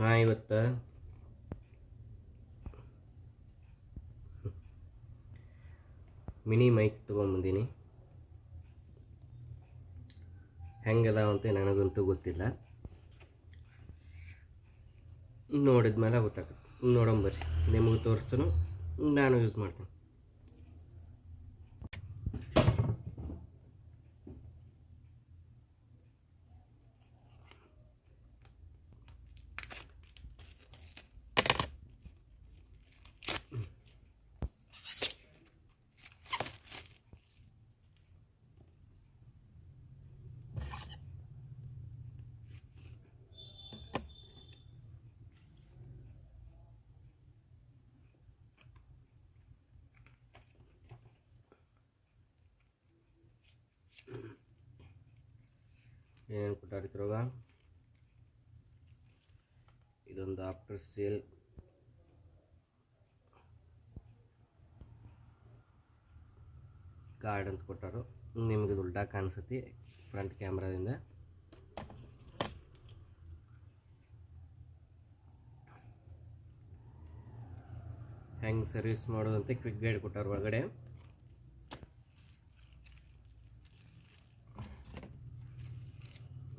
ನಾ ಇವತ್ತು mini mic ತೊಗೊಂಬಂದೀನಿ ಹೆಂಗದಾವಂತೆ ನನಗಂತೂ ಗೊತ್ತಿಲ್ಲ ನೋಡಿದ ಮೇಲೆ ಗೊತ್ತಾಗುತ್ತೆ ನೋಡಂಬರ್ರಿ ನಿಮಗೂ ತೋರಿಸ್ತಾನು ನಾನು ಯೂಸ್ ಮಾಡ್ತೀನಿ ಏನೇನು ಕೊಟ್ಟಾರಿದ್ರೊಳಗ ಇದೊಂದು ಆಫ್ಟರ್ ಸೇಲ್ ಕಾರ್ಡ್ ಅಂತ ಕೊಟ್ಟಾರು. ನಿಮಗೆ ಉಲ್ಟಾ ಕಾಣಿಸುತ್ತೆ ಫ್ರಂಟ್ ಕ್ಯಾಮ್ರಾದಿಂದ ಹೆಂಗೆ ಸರ್ವಿಸ್ ಮಾಡೋದಂತೆ ಕ್ವಿಕ್ ಗೈಡ್ ಕೊಟ್ಟಾರ ಒಳಗಡೆ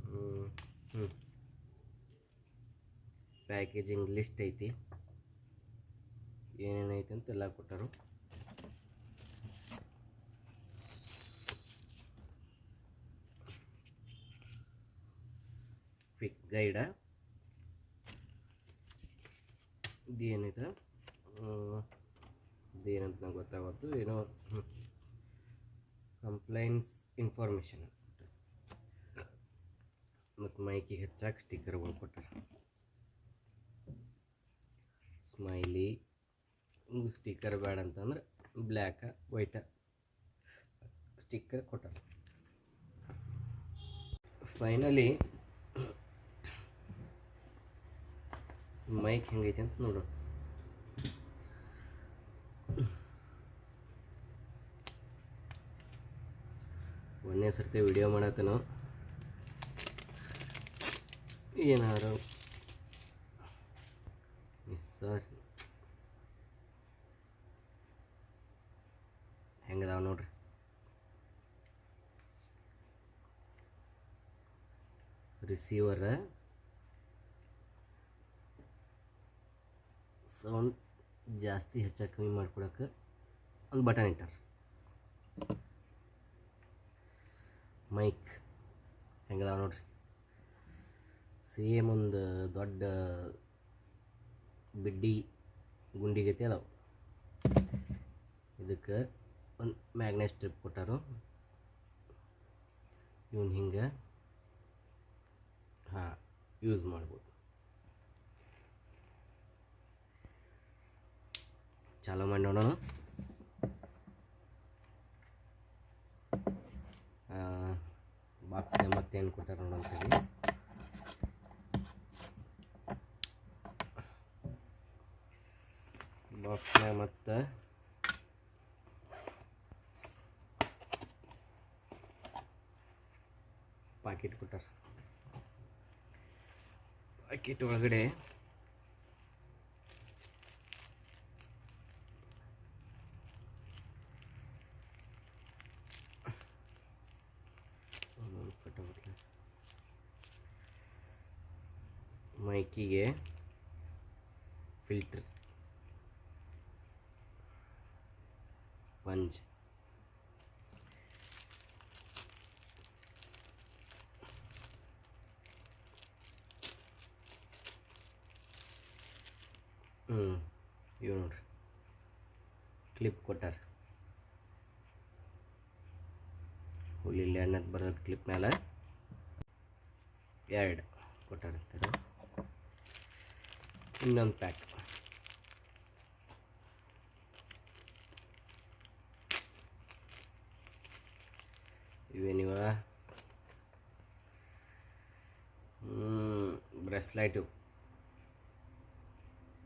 ಹ್ಞೂ ಪ್ಯಾಕೇಜಿಂಗ್ ಲಿಸ್ಟ್ ಐತಿ. ಏನೇನೈತೆ ಅಂತ ಎಲ್ಲ ಕೊಟ್ಟರು. ಕ್ವಿಕ್ ಗೈಡ ಇದೇನೈತೆ ಇದೇನಂತ ನಂಗೆ ಗೊತ್ತಾಗತ್ತು ಏನೋ ಕಂಪ್ಲೈಂಟ್ಸ್ ಇನ್ಫಾರ್ಮೇಷನ್ ಮತ್ತು ಮೈಕಿಗೆ ಹೆಚ್ಚಾಗಿ ಸ್ಟಿಕ್ಕರ್ಗಳು ಕೊಟ್ಟಾರ. ಸ್ಮೈಲಿ ಸ್ಟಿಕ್ಕರ್ ಬೇಡ ಅಂತಂದ್ರೆ ಬ್ಲ್ಯಾಕ ವೈಟ ಸ್ಟಿಕ್ಕರ್ ಕೊಟ್ಟ ಫೈನಲಿ ಮೈಕ್ ಹೆಂಗೈತೆ ಅಂತ ನೋಡೋಣ. ಒಂದೇ ಸರ್ತಿ ವಿಡಿಯೋ ಮಾಡತ್ತೇನೋ ಏನಾರು ಮಿಸ್ ಹೆಂಗದಾವ ನೋಡ್ರಿ ರಿಸೀವರ ಸೌಂಡ್ ಜಾಸ್ತಿ ಹೆಚ್ಚಾಗಿ ಕಮ್ಮಿ ಮಾಡ್ಕೊಳಕ್ಕೆ ಒಂದು ಬಟನ್ ಇಟ್ಟಾರ. ಮೈಕ್ ಹೆಂಗದಾವ ನೋಡ್ರಿ. ಸೇಮ್ ಒಂದು ದೊಡ್ಡ ಬಿಡ್ಡಿ ಗುಂಡಿಗೈತಿ ಅದಾವ. ಇದಕ್ಕೆ ಒಂದು ಮ್ಯಾಗ್ನೆಟ್ ಸ್ಟ್ರಿಪ್ ಕೊಟ್ಟಾರು. ಇವನ್ ಹಿಂಗೆ ಹಾಂ ಯೂಸ್ ಮಾಡ್ಬೋದು. ಚಾಲೂ ಮಾಡಿ ನೋಡೋಣ. ಬಾಕ್ಸ್ಗೆ ಮತ್ತೇನು ಕೊಟ್ಟಾರ ನೋಡೋಂತೀವಿ ಬಾಕ್ಸ್ನ ಮತ್ತು ಪಾಕಿಟ್ ಕೊಟ್ಟಾರ. ಪಾಕೆಟ್ ಒಳಗಡೆ ಒಂದೊಂದು ಕಟ್ಟಬಿಟ್ಲೆ. ಮೈಕಿಗೆ ಫಿಲ್ಟರ್ ಸ್ಪಂಜ್ ಹ್ಞೂ ಇವು ನೋಡ್ರಿ. ಕ್ಲಿಪ್ ಕೊಟ್ಟಾರ. ಹುಲಿ ಅನ್ನೋದು ಬರೋದು ಕ್ಲಿಪ್ ಮೇಲೆ ಎರಡು ಕೊಟ್ಟಾರಂತಾರೆ ಇನ್ನೊಂದು ಪ್ಯಾಕ್ ಇವೇನಿವ? ಬ್ರೆಸ್ಲೈಟು ಏ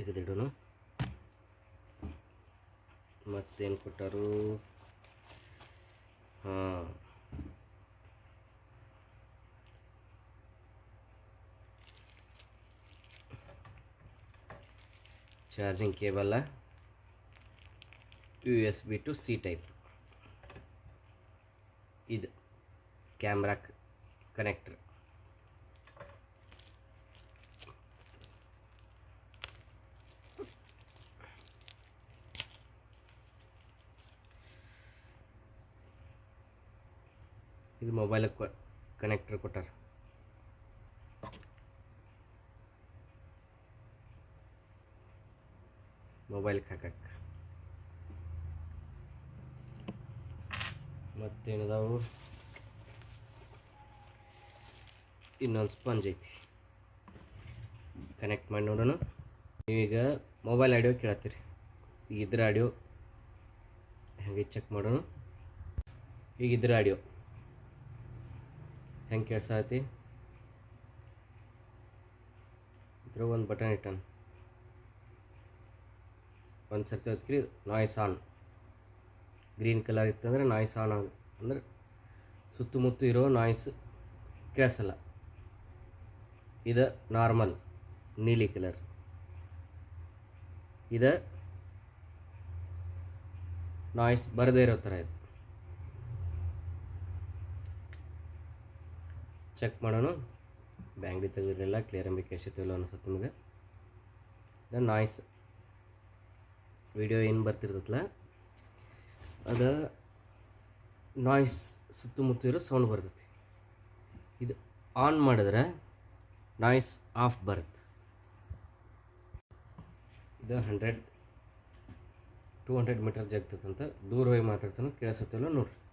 ತೆಗೆದಿಡೋಣ ಮತ್ತೇನು ಕೊಟ್ಟಾರು? ಹಾಂ. Charging ಕೇಬಲ್ಲ U S B to C type ಇದು ಕ್ಯಾಮ್ರಾ ಕನೆಕ್ಟರ್ ಇದು ಮೊಬೈಲ್ ಕನೆಕ್ಟರ್ ಕೊಟ್ಟಾರ. ಮೊಬೈಲ್ಗೆ ಹಾಕಕ್ಕೆ. ಮತ್ತೇನದಾವು? ಇನ್ನೊಂದು ಸ್ಪಂಜ್ ಐತಿ. ಕನೆಕ್ಟ್ ಮಾಡಿ ನೋಡೋಣ. ನೀವೀಗ ಮೊಬೈಲ್ ಆಡಿಯೋ ಕೇಳತ್ತೀರಿ. ಈಗ ಇದ್ರ ಆಡಿಯೋ ಹಾಗೆ ಚೆಕ್ ಮಾಡೋಣ. ಈಗ ಇದ್ರ ಆಡಿಯೋ ಹೆಂಗೆ ಕೇಳ್ಸತಿ ಇದ್ರ ಒಂದು ಬಟನ್ ಇಟ್ಟನ್. ಒಂದು ಸರ್ತಿ ಹೊತ್ಕ್ರಿ ನಾಯ್ಸ್ ಆನ್ ಗ್ರೀನ್ ಕಲರ್ ಇತ್ತಂದ್ರೆ ನಾಯ್ಸ್ ಆನ್ ಆಗ, ಅಂದ್ರೆ ಸುತ್ತಮುತ್ತ ಇರೋ ನಾಯ್ಸ್ ಕೇಳಿಸಲ್ಲ. ಇದು ನಾರ್ಮಲ್ ನೀಲಿ ಕಲರ್ ಇದು ನಾಯ್ಸ್ ಬರದೇ ಇರೋ ಥರ ಇದೆ ಚೆಕ್ ಮಾಡೋಣ. ಬ್ಯಾಂಗ್ಲಿ ತೆಗೆದಿರಲಿಲ್ಲ ಕ್ಲಿಯರ್ ಅಂಬಿಕೆ ಎಷ್ಟಿತ್ತಿಲ್ಲ ಅನಿಸುತ್ತೆ ನಿಮಗೆ. ಇದು ನಾಯ್ಸ್ ವಿಡಿಯೋ ಏನು ಬರ್ತಿರ್ತೈತಲ್ಲ? ಅದು ನಾಯ್ಸ್ ಸುತ್ತಮುತ್ತ ಇರೋ ಸೌಂಡ್ ಬರ್ತೈತಿ. ಇದು ಆನ್ ಮಾಡಿದ್ರೆ ನಾಯ್ಸ್ ಆಫ್ ಬರುತ್ತೆ. ಇದು ಹಂಡ್ರೆಡ್ ಟೂ ಹಂಡ್ರೆಡ್ ಮೀಟರ್ ಜಗ್ತದಂತ ದೂರ ಹೋಗಿ ಮಾತಾಡ್ತಾನೆ ಕೇಳಿಸುತ್ತಿಲ್ಲ ನೋಡ್ರಿ.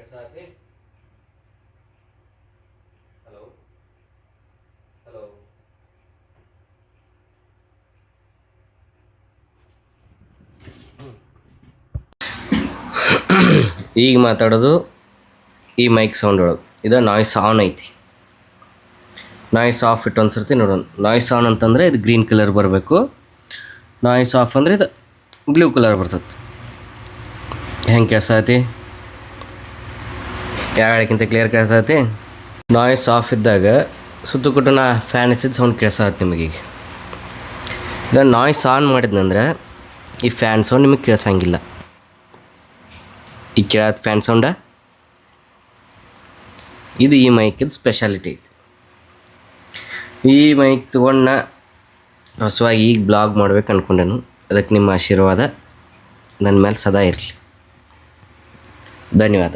ಕೇಳಿಸತಿ ಹಲೋ ಹಲೋ ಈಗ ಮಾತಾಡೋದು ಈ ಮೈಕ್ ಸೌಂಡ್ ಒಳಗೆ. ಇದು ನಾಯ್ಸ್ ಆನ್ ಐತಿ. ನಾಯ್ಸ್ ಆಫ್ ಇಟ್ಟು ಒಂದು ನೋಡೋಣ. ನಾಯ್ಸ್ ಆನ್ ಅಂತಂದರೆ ಇದು ಗ್ರೀನ್ ಕಲರ್ ಬರಬೇಕು. ನಾಯ್ಸ್ ಆಫ್ ಅಂದರೆ ಇದು ಬ್ಲೂ ಕಲರ್ ಬರ್ತದೆ ಹೆಂಗೆ ಕೆಲಸ ಐತಿ? ಯಾವಕ್ಕಿಂತ ಕ್ಲಿಯರ್ ಕೇಳಿಸತಿ ನಾಯ್ಸ್ ಆಫ್ ಇದ್ದಾಗ ಸುತ್ತಮುತ್ತ ನಾ ಫ್ಯಾನ್ ಹಚ್ಚಿದ ಸೌಂಡ್ ಕೆಲಸ ನಿಮಗೆ ಈಗ ಇಲ್ಲ ನಾಯ್ಸ್ ಆನ್ ಮಾಡಿದ್ನಂದ್ರೆ ಈ ಫ್ಯಾನ್ ಸೌಂಡ್ ನಿಮಗೆ ಕೇಳಿಸಂಗಿಲ್ಲ. ಈ ಕೇಳ ಫ್ಯಾನ್ ಸೌಂಡ ಇದು ಈ ಮೈಕಿದ ಸ್ಪೆಷಾಲಿಟಿ ಐತಿ. ಈ ಮೈಕ್ ತೊಗೊಂಡು ನಾ ಹೊಸವಾಗಿ ಈಗ ಬ್ಲಾಗ್ ಮಾಡ್ಬೇಕು ಅಂದ್ಕೊಂಡೇನು ಅದಕ್ಕೆ ನಿಮ್ಮ ಆಶೀರ್ವಾದ ನನ್ನ ಮೇಲೆ ಸದಾ ಇರಲಿ. ಧನ್ಯವಾದ.